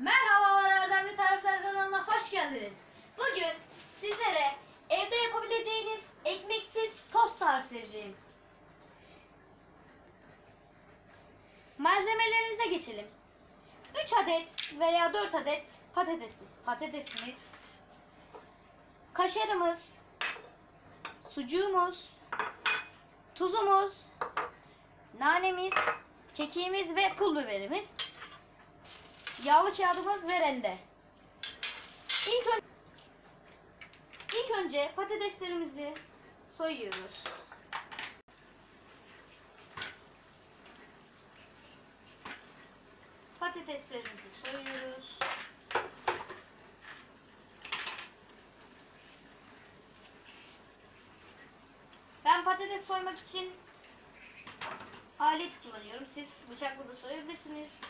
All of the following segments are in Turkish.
Merhabalar Erdemli Tarifler kanalına hoş geldiniz. Bugün sizlere evde yapabileceğiniz ekmeksiz tost tarifi vereceğim. Malzemelerimize geçelim. 3 adet veya 4 adet patates, patatesimiz, kaşarımız, sucuğumuz, tuzumuz, nanemiz, kekiğimiz ve pul biberimiz. Yağlı kağıdımız ve rende. İlk, ön- İlk önce patateslerimizi soyuyoruz. Patateslerimizi soyuyoruz. Ben patates soymak için alet kullanıyorum. Siz bıçakla da soyabilirsiniz.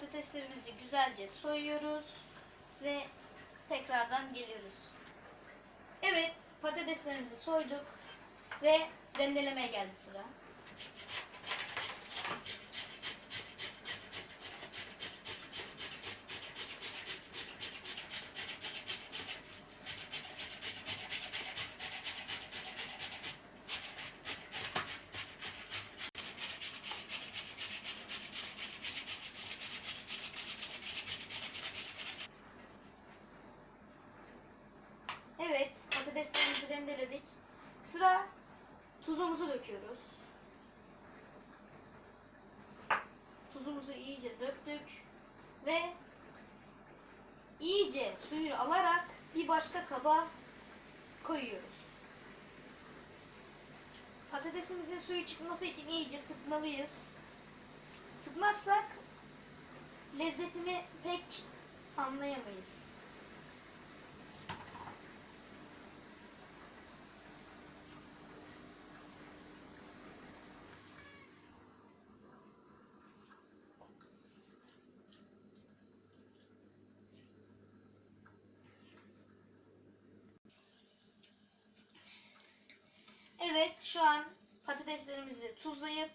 Patateslerimizi güzelce soyuyoruz ve tekrardan geliyoruz. Evet, patateslerimizi soyduk ve rendelemeye geldi sıra. Evet, patateslerimizi rendeledik. Sıra tuzumuzu döküyoruz. Tuzumuzu iyice döktük ve iyice suyunu alarak bir başka kaba koyuyoruz. Patatesimizin suyu çıkması için iyice sıkmalıyız. Sıkmazsak lezzetini pek anlayamayız. Şu an patateslerimizi tuzlayıp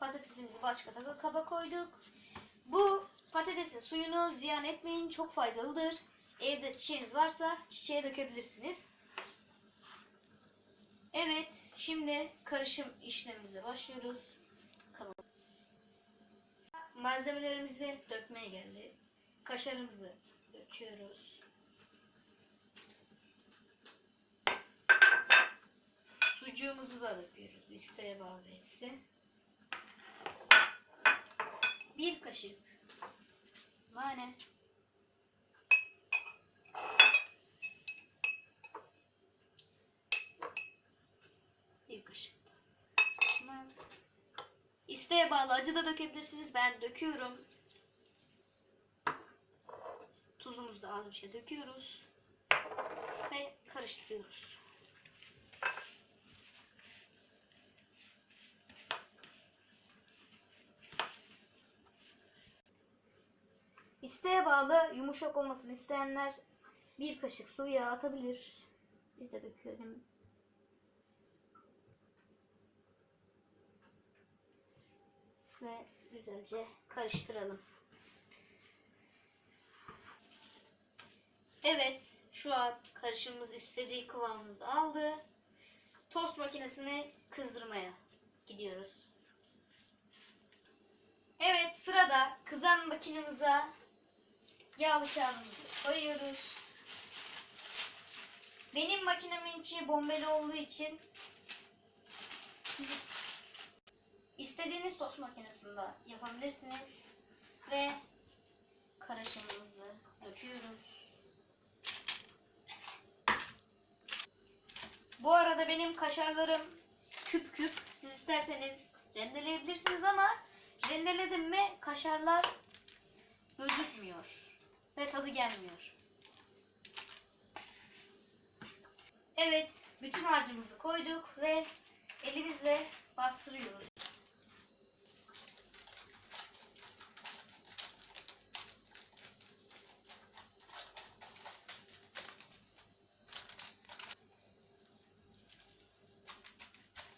patatesimizi başka taka- kaba koyduk. Bu patatesin suyunu ziyan etmeyin çok faydalıdır. Evde çiçeğiniz varsa çiçeğe dökebilirsiniz. Evet şimdi karışım işlemimize başlıyoruz. Malzemelerimizi dökmeye geldi. Kaşarımızı döküyoruz. Sucuğumuzu da döküyoruz. İsteğe bağlı hepsi. Bir kaşık nane. Bir kaşık. İsteğe bağlı acı da dökebilirsiniz. Ben döküyorum. Tuzumuzu da az bir döküyoruz. Ve karıştırıyoruz. İsteğe bağlı yumuşak olmasını isteyenler bir kaşık sıvı yağ atabilir. Biz de döküyorum. Ve güzelce karıştıralım. Evet, şu an karışımımız istediği kıvamımızı aldı. Tost makinesini kızdırmaya gidiyoruz. Evet, sırada kızan makinemize yağlı kağıdımızı koyuyoruz. Benim makinemin içi bombeli olduğu için İstediğiniz tost makinesinde yapabilirsiniz. Ve karışımımızı döküyoruz. Bu arada benim kaşarlarım küp küp. Siz isterseniz rendeleyebilirsiniz ama rendeledim mi kaşarlar gözükmüyor ve tadı gelmiyor. Evet, bütün harcımızı koyduk ve elimizle bastırıyoruz.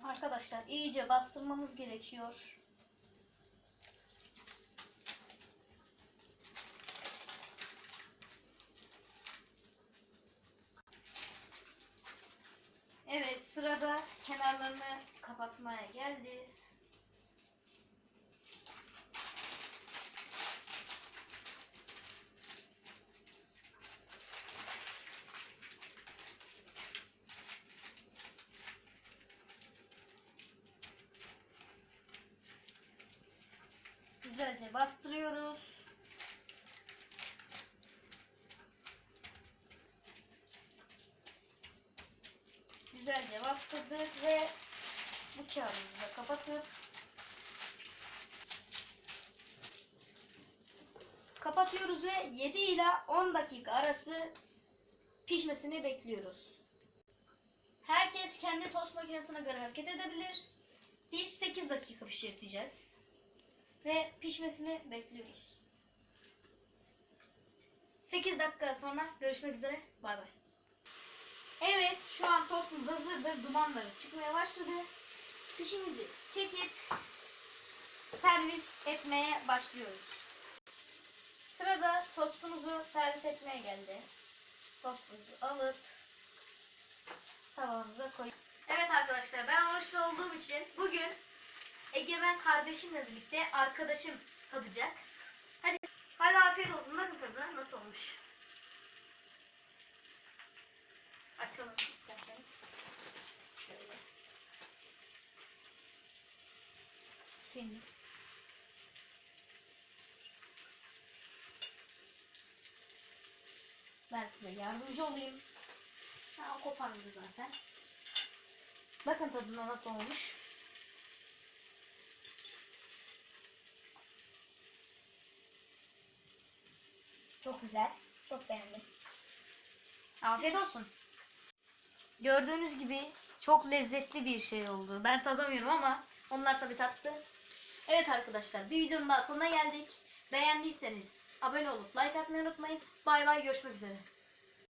Arkadaşlar iyice bastırmamız gerekiyor. Evet sırada kenarlarını kapatmaya geldi. Güzelce bastırıyoruz. Güzelce bastırdık ve bu kağıdımızı da kapatıp kapatıyoruz ve 7 ila 10 dakika arası pişmesini bekliyoruz. Herkes kendi tost makinesine göre hareket edebilir. Biz 8 dakika pişirteceğiz. Ve pişmesini bekliyoruz. 8 dakika sonra görüşmek üzere. Bay bay. Evet şu an tostumuz hazırdır. Dumanları çıkmaya başladı. Fişimizi çekip servis etmeye başlıyoruz. Sırada tostumuzu servis etmeye geldi. Tostumuzu alıp tavamıza koy. Evet arkadaşlar ben oruçlu olduğum için bugün Egemen kardeşimle birlikte arkadaşım tadacak. Hadi hadi afiyet olsun. Bakın tadı nasıl olmuş. Açalım isterseniz. Şöyle. Şimdi. Ben size yardımcı olayım. Ha, o kopardı zaten. Bakın tadına nasıl olmuş. Çok güzel. Çok beğendim. Afiyet olsun. Gördüğünüz gibi çok lezzetli bir şey oldu. Ben tadamıyorum ama onlar tabii tattı. Evet arkadaşlar bir videonun daha sonuna geldik. Beğendiyseniz abone olup like atmayı unutmayın. Bay bay görüşmek üzere.